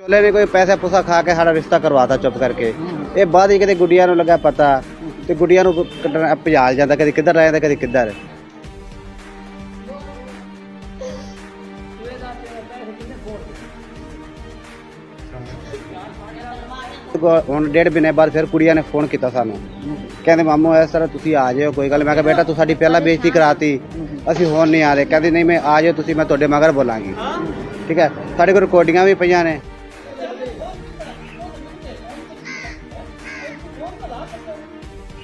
ਚੋਲੇ ਨੇ ਕੋਈ ਪੈਸਾ ਪੁਸਾ ਖਾ ਕੇ ਸਾਡਾ ਰਿਸ਼ਤਾ ਕਰਵਾਤਾ ਚੁੱਪ ਕਰਕੇ। ਇਹ ਬਾਅਦ ਹੀ ਕਿਤੇ ਗੁੱਡੀਆਂ ਨੂੰ ਲੱਗਾ ਪਤਾ ਤੇ ਗੁੱਡੀਆਂ ਨੂੰ ਕੱਢਣ ਭਜਾਲ ਜਾਂਦਾ, ਕਦੇ ਕਿੱਧਰ ਰਹਿ ਜਾਂਦਾ, ਕਦੇ ਕਿੱਧਰ। ਹੁਣ ਡੇਢ ਮਹੀਨੇ ਬਾਅਦ ਫਿਰ ਕੁੜੀਆਂ ਨੇ ਫੋਨ ਕੀਤਾ ਸਾਨੂੰ। ਕਹਿੰਦੇ, ਮਾਮੂ, ਇਸ ਤਰ੍ਹਾਂ ਤੁਸੀਂ ਆ ਜਾਓ ਕੋਈ ਗੱਲ ਮੈਂ ਕਿਹਾ, ਬੇਟਾ, ਤੂੰ ਸਾਡੀ ਪਹਿਲਾਂ ਬੇਇੱਜ਼ਤੀ ਕਰਾਤੀ। ਅਸੀਂ ਹੁਣ ਨਹੀਂ ਆ ਰਹੇ। ਕਹਿੰਦੇ, ਨਹੀਂ, ਮੈਂ ਆ ਜਾਓ ਤੁਸੀਂ ਮੈਂ ਤੁਹਾਡੇ ਮਗਰ ਬੋਲਾਂਗੀ। ਠੀਕ ਹੈ? ਸਾਡੇ ਕੋਲ ਰਿਕਾਰਡਿੰਗਾਂ ਵੀ ਪਈਆਂ ਨੇ।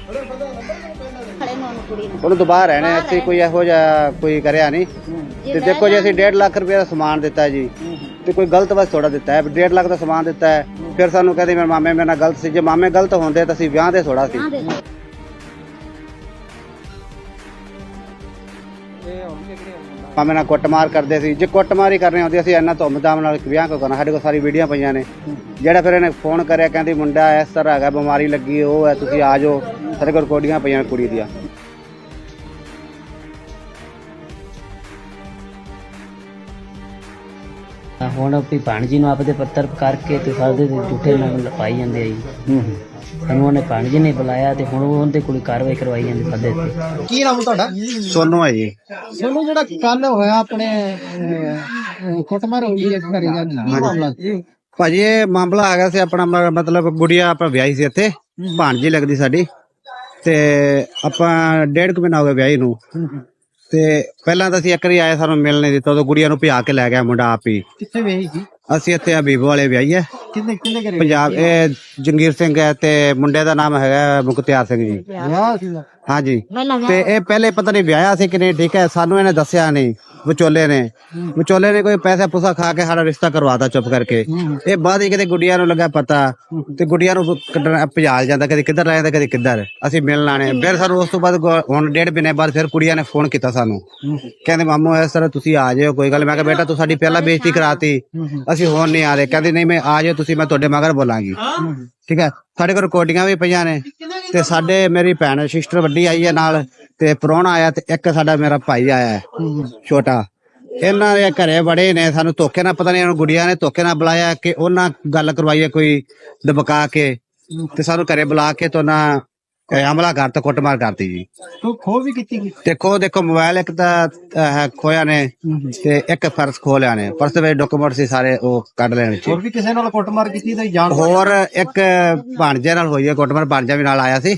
ਖੜੇ ਨੂੰ ਉਹਨੂੰ ਕੁੜੀ ਨੂੰ ਉਹਨੂੰ ਦੁਬਾਰਾ ਰਹਿਣੇ ਅਸੀਂ ਕੋਈ ਇਹੋ ਜਿਹਾ ਕੋਈ ਕਰਿਆ ਨਹੀਂ। ਤੇ ਦੇਖੋ ਜੀ ਅਸੀਂ 1.5 ਲੱਖ ਰੁਪਏ ਦਾ ਸਮਾਨ ਦਿੱਤਾ ਜੀ। ਤੇ ਕੋਈ ਗਲਤ ਬਸ ਥੋੜਾ ਦਿੱਤਾ ਹੈ 1.5 ਲੱਖ ਦਾ ਸਮਾਨ ਦਿੱਤਾ ਹੈ। ਫਿਰ ਸਾਨੂੰ ਕਹਿੰਦੇ ਮੇਰੇ ਮਾਮੇ ਮੇਰੇ ਨਾਲ ਗਲਤ ਸੀ। ਜੇ ਮਾਮੇ ਗਲਤ ਹੁੰਦੇ ਤਾਂ ਅਸੀਂ ਵਿਆਹ ਦੇ ਥੋੜਾ ਸੀ। ਹਾਂ ਦੇ ਮਾਮੇ ਨਾਲ ਕੁੱਟਮਾਰ ਕਰਦੇ ਸੀ। ਜੇ ਕੁੱਟਮਾਰ ਹੀ ਕਰਨੀ ਹੁੰਦੀ, ਅਸੀਂ ਇੰਨਾ ਧੁੰਮਧਾਮ ਨਾਲ ਵਿਆਹ ਕਿਉਂ ਕਰਨਾ। ਸਾਡੇ ਕੋਲ ਸਾਰੀ ਵੀਡੀਓ ਪਈਆਂ ਨੇ। ਜਿਹੜਾ ਫਿਰ ਇਹਨੇ ਫੋਨ ਕਰਿਆ, ਕਹਿੰਦੀ ਮੁੰਡਾ ਇਸ ਤਰ੍ਹਾਂ ਹੈਗਾ, ਬਿਮਾਰੀ ਲੱਗੀ, ਉਹ ਹੈ, ਤੁਸੀਂ ਆ ਜਾਓ। ਸਾਡੇ ਕੋਲ ਰਿਕਾਰਡਿੰਗਾਂ ਪਈਆਂ ਨੇ ਕੁੜੀ ਦੀਆਂ। ਹੁਣ ਆਪਣੀ ਭਾਣਜੀ ਨੂੰ ਆਪਦੇ ਪੱਤਰ ਕਰਕੇ ਤੇ ਸਾਡੇ ਤੇ ਝੂਠੇ ਨਾਲ ਪਾਈ ਜਾਂਦੇ ਆ ਜੀ। ਸਾਨੂੰ ਉਹਨੇ ਭਾਣਜੀ ਨੇ ਬੁਲਾਇਆ ਤੇ ਹੁਣ ਉਹ ਉਹਦੇ ਕੋਲ ਕਾਰਵਾਈ ਕਰਵਾਈ ਜਾਂਦੀ ਸਾਡੇ ਤੇ। ਕੀ ਨਾਮ ਤੁਹਾਡਾ? ਸੋਨੂ ਹੈ ਜੀ। ਤੁਹਾਨੂੰ ਜਿਹੜਾ ਕੱਲ ਹੋਇਆ ਆਪਣੇ ਕੁੱਟਮਾਰ ਹੋਈ ਹੈ ਘਰੇ ਜਾ ਕੀ ਮਾਮਲਾ? ਸੀ? ਭਾਜੀ ਇਹ ਮਾਮਲਾ ਆ ਗਿਆ ਸੀ ਆਪਣਾ ਮ- ਮਤਲਬ ਗੁੜੀਆ ਆਪਾਂ ਵਿਆਹੀ ਸੀ ਇੱਥੇ ਭਾਣਜੀ ਲੱਗਦੀ ਸਾਡੀ। ਤੇ ਆਪਾਂ ਡੇਢ ਕੁ ਮਹੀਨਾ ਹੋ ਗਿਆ ਵਿਆਹੀ ਨੂੰ। ਤੇ ਪਹਿਲਾਂ ਤਾਂ ਅਸੀਂ ਇੱਕ ਵਾਰੀ ਆਏ ਸਾਨੂੰ ਮਿਲ ਨਹੀਂ ਦਿੱਤਾ। ਉਦੋਂ ਗੁੜੀਆ ਨੂੰ ਭਜਾ ਕੇ ਲੈ ਗਿਆ ਮੁੰਡਾ ਆਪ ਹੀ। ਕਿੱਥੇ ਵੇਹੀ ਸੀ? ਅਸੀਂ ਇੱਥੇ ਹਬੀਬ ਵਾਲੇ ਵਿਆਹੀ ਹੈ। ਕਿੰਨੇ ਕਿੰਨੇ ਘਰੇ ਪੰਜਾਬ ਇਹ ਜੰਗੀਰ ਸਿੰਘ ਹੈ ਤੇ ਮੁੰਡੇ ਦਾ ਨਾਮ ਹੈਗਾ ਮੁਖਤਿਆਰ ਸਿੰਘ ਜੀ। ਵਿਆਹ ਹਾਂਜੀ। ਤੇ ਇਹ ਪਹਿਲੇ ਪਤਾ ਨਹੀਂ ਵਿਆਹਿਆ ਸੀ ਕਿ ਨਹੀਂ ਠੀਕ ਹੈ। ਸਾਨੂੰ ਇਹਨੇ ਦੱਸਿਆ ਨਹੀਂ। ਵਿਚੋਲੇ ਨੇ। ਵਿਚੋਲੇ ਨੇ ਕੋਈ ਪੈਸਾ ਪੁਸਾ ਖਾ ਕੇ ਸਾਡਾ ਰਿਸ਼ਤਾ ਕਰਵਾਤਾ ਚੁੱਪ ਕਰਕੇ। ਇਹ ਬਾਅਦ ਹੀ ਕਿਤੇ ਗੁੱਡੀਆਂ ਨੂੰ ਲੱਗਾ ਪਤਾ ਤੇ ਗੁੱਡੀਆਂ ਨੂੰ ਕੱਢਣ ਭਜਾਲ ਜਾਂਦਾ ਕਦੇ ਕਿੱਧਰ ਰਹਿ ਜਾਂਦਾ ਕਦੇ ਕਿੱਧਰ। ਅਸੀਂ ਮਿਲਣ ਆਣੇ ਫਿਰ ਸਾਨੂੰ ਉਸ ਤੋਂ ਬਾਅਦ ਹੁਣ ਡੇਢ ਮਹੀਨੇ ਬਾਅਦ ਫਿਰ ਕੁੜੀਆਂ ਨੇ ਫੋਨ ਕੀਤਾ ਸਾਨੂੰ। ਕਹਿੰਦੇ ਮਾਮੂ ਇਸ ਤਰ੍ਹਾਂ ਤੁਸੀਂ ਆ ਜਾਓ ਕੋਈ ਗੱਲ ਮੈਂ ਕਿਹਾ ਬੇਟਾ ਤੂੰ ਸਾਡੀ ਪਹਿਲਾਂ ਬੇਇੱਜ਼ਤੀ ਕਰਾਤੀ। ਅਸੀਂ ਹੁਣ ਨਹੀਂ ਆ ਰਹੇ। ਕਹਿੰਦੀ ਨਹੀਂ ਮੈਂ ਆ ਜਾਓ ਤੁਸੀਂ ਮੈਂ ਤੁਹਾਡੇ ਮਗਰ ਬੋਲਾਂਗੀ। ਠੀਕ ਹੈ? ਸਾਡੇ ਕੋਲ ਰਿਕਾਰਡਿੰਗਾਂ ਵੀ ਪਈਆਂ ਨੇ। ਤੇ ਸਾਡੇ ਮੇਰੀ ਭੈਣ ਸਿਸਟਰ ਵੱਡੀ ਆਈ ਹੈ ਨਾਲ ਤੇ ਪ੍ਰਾਹੁਣਾ ਆਇਆ ਤੇ ਇੱਕ ਸਾਡਾ ਮੇਰਾ ਭਾਈ ਆਇਆ ਹੈ, ਛੋਟਾ। ਇਹਨਾਂ ਦੇ ਘਰੇ ਬੜੇ ਨੇ, ਸਾਨੂੰ ਧੋਖੇ ਨਾਲ ਪਤਾ ਨਹੀਂ ਇਹਨਾਂ ਗੁੜੀਆਂ ਨੇ ਧੋਖੇ ਨਾਲ ਬੁਲਾਇਆ ਕਿ ਉਹਨਾਂ ਗੱਲ ਕਰਵਾਈ ਹੈ ਕੋਈ ਦਬਕਾ ਕੇ। ਤੇ ਸਾਨੂੰ ਘਰੇ ਬੁਲਾ ਕੇ ਤੋਂ ਨਾ ਇਹ ਹਮਲਾ ਕਰ ਤੇ ਕੁੱਟਮਾਰ ਕਰਤੀ ਜੀ। ਤੂੰ ਖੋ ਵੀ ਕੀਤੀ ਗਈ ਦੇਖੋ ਦੇਖੋ ਮੋਬਾਈਲ ਇੱਕ ਤਾਂ ਅਹ, ਖੋਇਆ ਨੇ ਤੇ ਇੱਕ ਪਰਸ ਖੋ ਲਿਆ ਨੇ। ਪਰਸ ਵਿੱਚ ਡਾਕੂਮੈਂਟ ਸੀ ਸਾਰੇ ਉਹ ਕੱਢ ਲੈਣ ਵਿੱਚ। ਹੋਰ ਵੀ ਕਿਸੇ ਨਾਲ ਕੁੱਟਮਾਰ ਕੀਤੀ ਤਾਂ ਜਾਣ ਹੋਰ ਇੱਕ ਭਾਣਜੇ ਨਾਲ ਹੋਈ ਹੈ ਕੁੱਟਮਾਰ ਭਾਣਜਾ ਵੀ ਨਾਲ ਆਇਆ ਸੀ।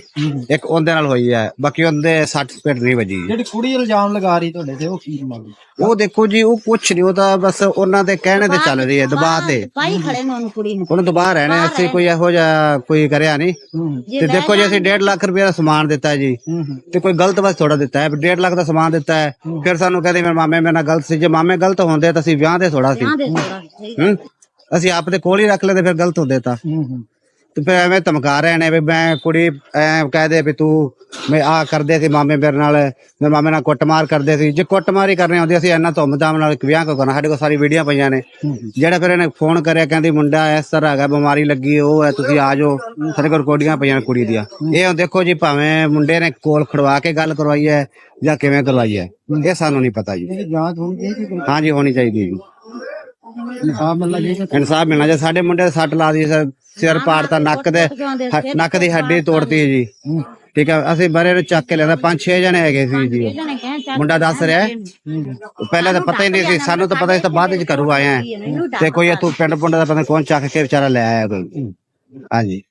ਇੱਕ ਉਹਦੇ ਨਾਲ ਹੋਈ ਹੈ ਬਾਕੀ ਉਹਦੇ 60 ਸਪੀਡ ਨਹੀਂ ਵੱਜੀ ਜਿਹੜੀ ਕੁੜੀ ਇਲਜ਼ਾਮ ਲਗਾ ਰਹੀ ਤੁਹਾਡੇ ਤੇ ਉਹ ਕੀ ਮੰਗ ਉਹ ਦੇਖੋ ਜੀ ਉਹ ਕੁਛ ਨਹੀਂ ਉਹ ਤਾਂ ਬਸ ਉਹਨਾਂ ਦੇ ਕਹਿਣੇ ਤੇ ਚੱਲ ਰਹੀ ਹੈ ਦਬਾਅ ਤੇ। ਪਾਈ ਖੜੇ ਨੂੰ ਉਹਨੂੰ ਕੁੜੀ ਨੂੰ। ਉਹਨੂੰ ਦਬਾਅ ਰਹਿਣੇ ਅਸੀਂ ਕੋਈ ਇਹੋ ਜਿਹਾ ਕੋਈ ਕਰਿਆ ਨਹੀਂ। ਤੇ ਦੇਖੋ ਜੀ ਅਸੀਂ 1.5 ਲੱਖ ਰੁਪਏ ਦਾ ਸਮਾਨ ਦਿੱਤਾ ਜੀ। ਤੇ ਕੋਈ ਗਲਤ ਬਸ ਥੋੜਾ ਦਿੱਤਾ ਹੈ। 1.5 ਲੱਖ ਦਾ ਸਮਾਨ ਦਿੱਤਾ ਹੈ। ਫਿਰ ਸਾਨੂੰ ਕਹਿੰਦੇ ਮੇਰੇ ਮਾਮੇ ਮੇਰੇ ਨਾਲ ਗਲਤ ਸੀ। ਜੇ ਮਾਮੇ ਗਲਤ ਹੁੰਦੇ ਤਾਂ ਅਸੀਂ ਵਿਆਹ ਦੇ ਥੋੜਾ ਸੀ। ਹੂੰ। ਅਸੀਂ ਆਪ ਦੇ ਕੋਲ ਹੀ ਰੱਖ ਲੈਂਦੇ ਫਿਰ ਗਲਤ ਹੁੰਦੇ ਤਾਂ। ਤੇ ਫਿਰ ਐਵੇਂ ਧਮਕਾ ਰਹੇ ਨੇ ਵੀ ਮੈਂ ਕੁੜੀ ਐ ਕਹਦੇ ਵੀ ਤੂੰ ਮੈਂ ਆ ਕਰਦੇ ਸੀ ਮਾਮੇ ਮੇਰੇ ਨਾਲ ਮੇਰੇ ਮਾਮੇ ਨਾਲ ਕੁੱਟਮਾਰ ਕਰਦੇ ਸੀ। ਜੇ ਕੁੱਟਮਾਰ ਕਰਨੀ ਹੁੰਦੀ ਅਸੀਂ ਇੰਨਾ ਧੁੰਮਧਾਮ ਨਾਲ ਵਿਆਹ ਕਿਉਂ ਕਰਨਾ ਸਾਡੇ ਕੋਲ ਸਾਰੀ ਵੀਡੀਓ ਪਈਆਂ ਨੇ। ਜਿਹੜਾ ਫਿਰ ਇਹਨੇ ਫੋਨ ਕਰਿਆ ਕਹਿੰਦੀ ਮੁੰਡਾ ਇਸ ਤਰ੍ਹਾਂ ਹੈਗਾ ਬਿਮਾਰੀ ਲੱਗੀ ਉਹ ਹੈ ਤੁਸੀਂ ਆ ਜਾਓ। ਸਾਡੇ ਕੋਲ ਰਿਕਾਰਡਿੰਗਾਂ ਪਈਆਂ ਕੁੜੀ ਦੀਆਂ। ਇਹ ਹੁਣ ਦੇਖੋ ਜੀ ਭਾਵੇਂ ਮੁੰਡੇ ਨੇ ਕੋਲ ਖੜਵਾ ਕੇ ਗੱਲ ਕਰਵਾਈ ਹੈ ਜਾਂ ਕਿਵੇਂ ਕਰਵਾਈ ਹੈ ਇਹ ਸਾਨੂੰ ਨਹੀਂ ਪਤਾ ਜੀ। ਹਾਂਜੀ ਹੋਣੀ ਚਾਹੀਦੀ ਜੀ। ਇਨਸਾਫ ਮਿਲਣਾ ਚਾਹੀਦਾ। ਸਾਡੇ ਮੁੰਡੇ ਸੱਟ ਲਾ ਦੀ ਸਿਰ। ਸਿਰ ਪਾੜਤਾ ਨੱਕ ਦੇ ਹ- ਨੱਕ ਦੀ ਹੱਡੀ ਤੋੜਤੀ ਜੀ। ਠੀਕ ਹੈ ਅਸੀਂ ਬਰੇ ਨੂੰ ਚੱਕ ਕੇ ਲੈਂਦਾ ਪੰਜ ਛੇ ਜਣੇ ਹੈਗੇ ਸੀ ਜੀ। ਉਹ। ਮੁੰਡਾ ਦੱਸ ਰਿਹਾ। ਹੈ। ਪਹਿਲਾਂ ਤਾਂ ਪਤਾ ਹੀ ਨਹੀਂ ਸੀ ਸਾਨੂੰ ਤਾਂ ਪਤਾ ਸੀ ਤਾਂ ਬਾਅਦ ਵਿੱਚ ਘਰੋਂ ਆਏ ਆ। ਤੇ ਕੋਈ ਇੱਥੋਂ ਪਿੰਡ ਪੁੰਡ ਦਾ ਪਤਾ ਨੀ ਕੌਣ ਚੱਕ ਕੇ ਵਿਚਾਰਾ ਲੈ ਆਇਆ ਕੋਈ। ਹਾਂਜੀ।